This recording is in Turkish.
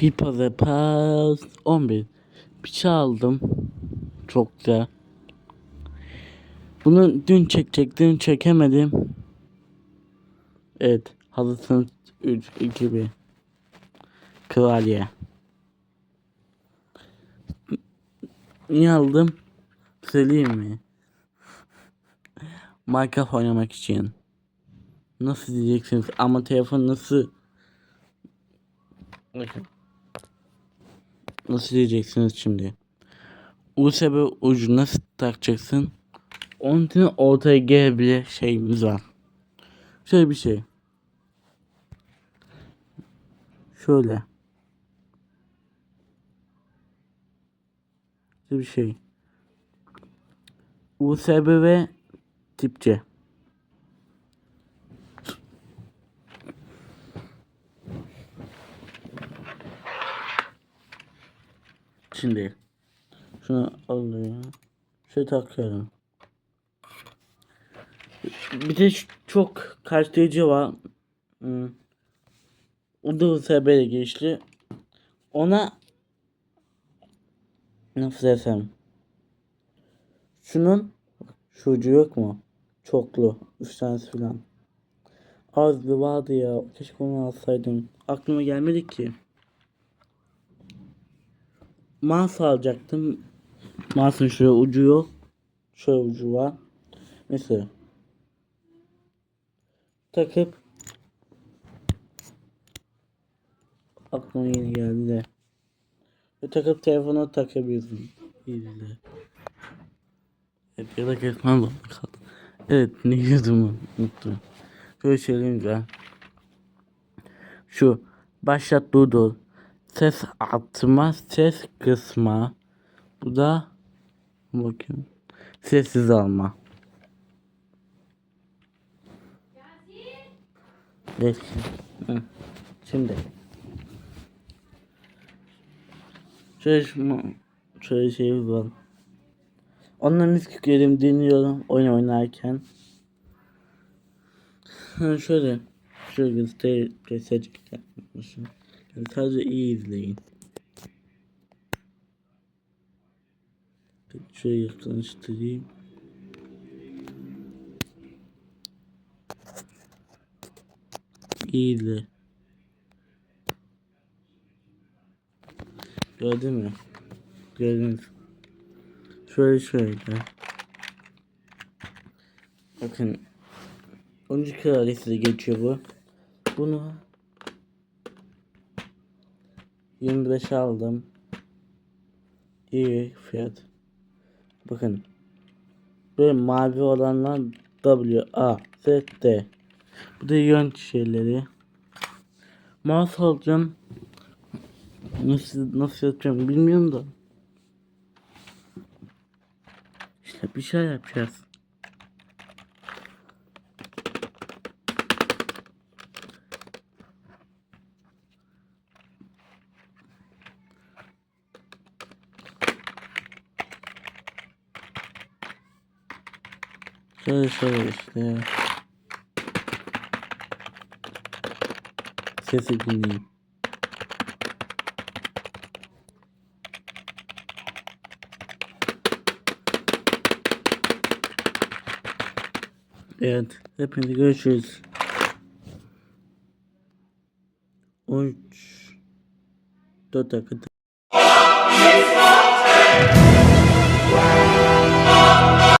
Pipa the Past 11. Bıçağı aldım. Çok güzel. Bunu dün çekecektim çekemedim. Evet. Hazırsınız 3, 2, 1. Kraliye. Niye aldım? Söyleyeyim mi? Minecraft oynamak için. Nasıl diyeceksiniz ama telefon nasıl Bakın. Nasıl diyeceksiniz şimdi? USB ucu nasıl takacaksın? Onun için ortaya gelebilir şeyimiz var. Şöyle bir şey. Şöyle. Şöyle bir şey. USB ve tip C. Şimdi şunu alıyorum. Şöyle takıyorum. Bir de çok karşılayıcı var. Hmm. O da USB ile geçti. Ona nasıl desem şunun şu ucu yok mu? Çoklu. Üç tanesi falan. Azdı vardı ya. Keşke onu alsaydım. Aklıma gelmedi ki. Mouse alacaktım. Mouse'un şöyle ucu yok. Şöyle ucu var. Mesela. Takıp aklıma yeni geldi de. Ve takıp telefona takabiliyorsun. İyi de. Evet ya da kesmem lazım kaldı. Evet ne diyordum unuttum. Şöyle söyleyeyim. Şu başlat durdur. Ses atma, ses kısma. Bu da bakayım. Sessiz alma. Hı. Şimdi. Şu, şöyle şey var. Onunla müzik yükledim dinliyorum oyun oynarken. Şöyle. Şöyle göster gösterecek yapmışım. Yani sadece iyi izleyin. Şöyle yakınlaştırayım. İyi izle. Gördün mü? Gördünüz. Şöyle şöyle. Bakın. 12 kraliçesi geçiyor bu. Bunu 25 aldım. İyi fiyat. Bakın. Böyle mavi olanlar W A Z D. Bu da yön şeyleri. Mouse alacağım. Nasıl nasıl yapacağım bilmiyorum da. İşte bir şey yapacağız. Şöyle şöyle işte. Sesi dinleyin. Evet. Hepinizi görüşürüz. 13 4 dakika.